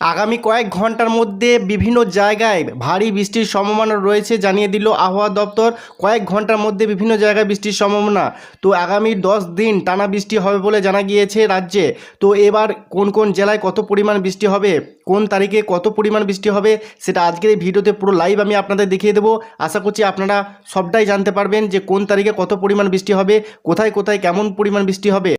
আগামী কয়েক ঘণ্টার মধ্যে বিভিন্ন জায়গায় ভারী বৃষ্টির সম্ভাবনা রয়েছে জানিয়ে দিল আবহাওয়া দপ্তর। কয়েক ঘণ্টার মধ্যে বিভিন্ন জায়গায় বৃষ্টির সম্ভাবনা। তো আগামী দশ দিন টানা বৃষ্টি হবে বলে জানা গিয়েছে রাজ্যে। তো এবার কোন কোন জেলায় কত পরিমাণ বৃষ্টি হবে? কোন তারিখে কত পরিমাণ বৃষ্টি হবে? সেটা আজকের এই ভিডিওতে পুরো লাইভ আমি আপনাদের দেখিয়ে দেবো। আশা করছি আপনারা সবটাই জানতে পারবেন যে কোন তারিখে কত পরিমাণ বৃষ্টি হবে, কোথায় কোথায় কেমন পরিমাণ বৃষ্টি হবে।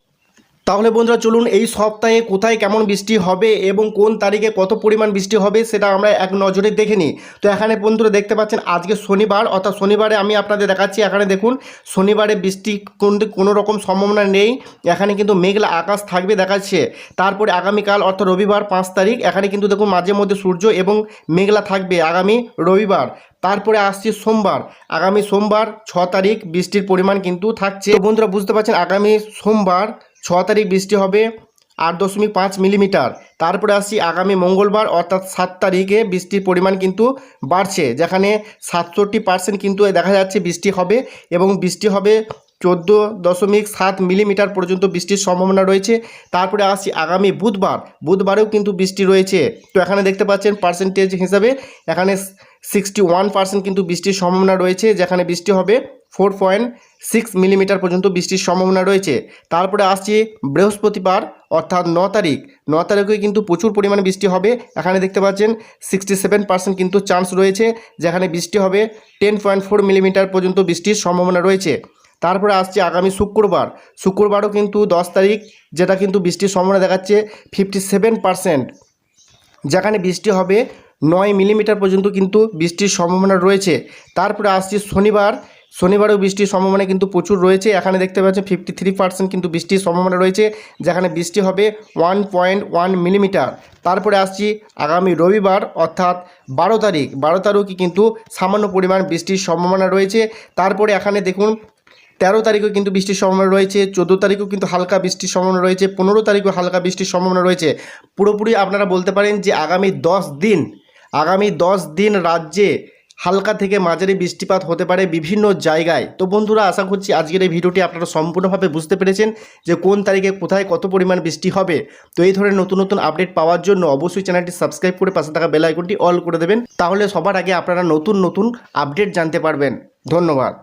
তাহলে বন্ধুরা চলুন এই সপ্তাহে কোথায় কেমন বৃষ্টি হবে এবং কোন তারিখে কত পরিমাণ বৃষ্টি হবে সেটা আমরা এক নজরে দেখে নিই। তো এখানে বন্ধুরা দেখতে পাচ্ছেন, আজকে শনিবার, অর্থাৎ শনিবারে আমি আপনাদের দেখাচ্ছি। এখানে দেখুন, শনিবারে বৃষ্টি কিন্তু কোনো রকম সম্ভাবনা নেই। এখানে কিন্তু মেঘলা আকাশ থাকবে দেখাচ্ছে। তারপরে আগামীকাল, অর্থাৎ রবিবার পাঁচ তারিখ, এখানে কিন্তু দেখুন মাঝে মধ্যে সূর্য এবং মেঘলা থাকবে আগামী রবিবার। তারপরে আসছে সোমবার। আগামী সোমবার ছ তারিখ বৃষ্টির পরিমাণ কিন্তু থাকছে। বন্ধুরা বুঝতে পারছেন, আগামী সোমবার ছ তারিখ বৃষ্টি হবে আট দশমিক পাঁচ মিলিমিটার। তারপরে আসছি আগামী মঙ্গলবার, অর্থাৎ সাত তারিখে বৃষ্টির পরিমাণ কিন্তু বাড়ছে, যেখানে সাতষট্টি পার্সেন্ট কিন্তু দেখা যাচ্ছে বৃষ্টি হবে এবং বৃষ্টি হবে চোদ্দ দশমিক সাত মিলিমিটার পর্যন্ত বৃষ্টির সম্ভাবনা রয়েছে। তারপরে আসছি আগামী বুধবার, বুধবারেও কিন্তু বৃষ্টি রয়েছে। তো এখানে দেখতে পাচ্ছেন পার্সেন্টেজ হিসাবে এখানে সিক্সটি ওয়ান পার্সেন্ট কিন্তু বৃষ্টির সম্ভাবনা রয়েছে, যেখানে বৃষ্টি হবে ফোর পয়েন্ট সিক্স মিলিমিটার পর্যন্ত বৃষ্টির সম্ভাবনা রয়েছে। তারপরে আসছে বৃহস্পতিবার, অর্থাৎ ন তারিখ। ন তারিখে কিন্তু প্রচুর পরিমাণে বৃষ্টি হবে। এখানে দেখতে পাচ্ছেন সিক্সটি সেভেন পার্সেন্ট কিন্তু চান্স রয়েছে, যেখানে বৃষ্টি হবে টেন পয়েন্ট ফোর মিলিমিটার পর্যন্ত বৃষ্টির সম্ভাবনা রয়েছে। তারপরে আসছে আগামী শুক্রবার। শুক্রবারও কিন্তু দশ তারিখ, যেটা কিন্তু বৃষ্টির সম্ভাবনা দেখাচ্ছে ফিফটি সেভেন পার্সেন্ট। যেখানে বৃষ্টি হবে নয় মিলিমিটার পর্যন্ত কিন্তু বৃষ্টির সম্ভাবনা রয়েছে। তারপরে আসছে শনিবার শনিবারেও বৃষ্টির সম্ভাবনা কিন্তু প্রচুর রয়েছে। এখানে দেখতে পাচ্ছেন ফিফটি থ্রি পার্সেন্ট কিন্তু বৃষ্টির সম্ভাবনা রয়েছে, যেখানে বৃষ্টি হবে ওয়ান পয়েন্ট ওয়ান মিলিমিটার তারপরে আসছি আগামী রবিবার, অর্থাৎ বারো তারিখ। বারো তারিখে কিন্তু সামান্য পরিমাণ বৃষ্টির সম্ভাবনা রয়েছে। তারপরে এখানে দেখুন, তেরো তারিখেও কিন্তু বৃষ্টির সম্ভাবনা রয়েছে, চোদ্দ তারিখেও কিন্তু হালকা বৃষ্টির সম্ভাবনা রয়েছে, পনেরো তারিখেও হালকা বৃষ্টির সম্ভাবনা রয়েছে। পুরোপুরি আপনারা বলতে পারেন যে আগামী দশ দিন, আগামী দশ দিন রাজ্যে হালকা থেকে মাঝারি বৃষ্টিপাত হতে পারে বিভিন্ন জায়গায়। তো বন্ধুরা, আশা করছি আজকের এই ভিডিওটি আপনারা সম্পূর্ণভাবে বুঝতে পেরেছেন যে কোন তারিখে কোথায় কত পরিমাণ বৃষ্টি হবে। তো এই ধরনের নতুন নতুন আপডেট পাওয়ার জন্য অবশ্যই চ্যানেলটি সাবস্ক্রাইব করে পাশে থাকা বেল আইকনটি অল করে দেবেন। তাহলে সবার আগে আপনারা নতুন নতুন আপডেট জানতে পারবেন। ধন্যবাদ।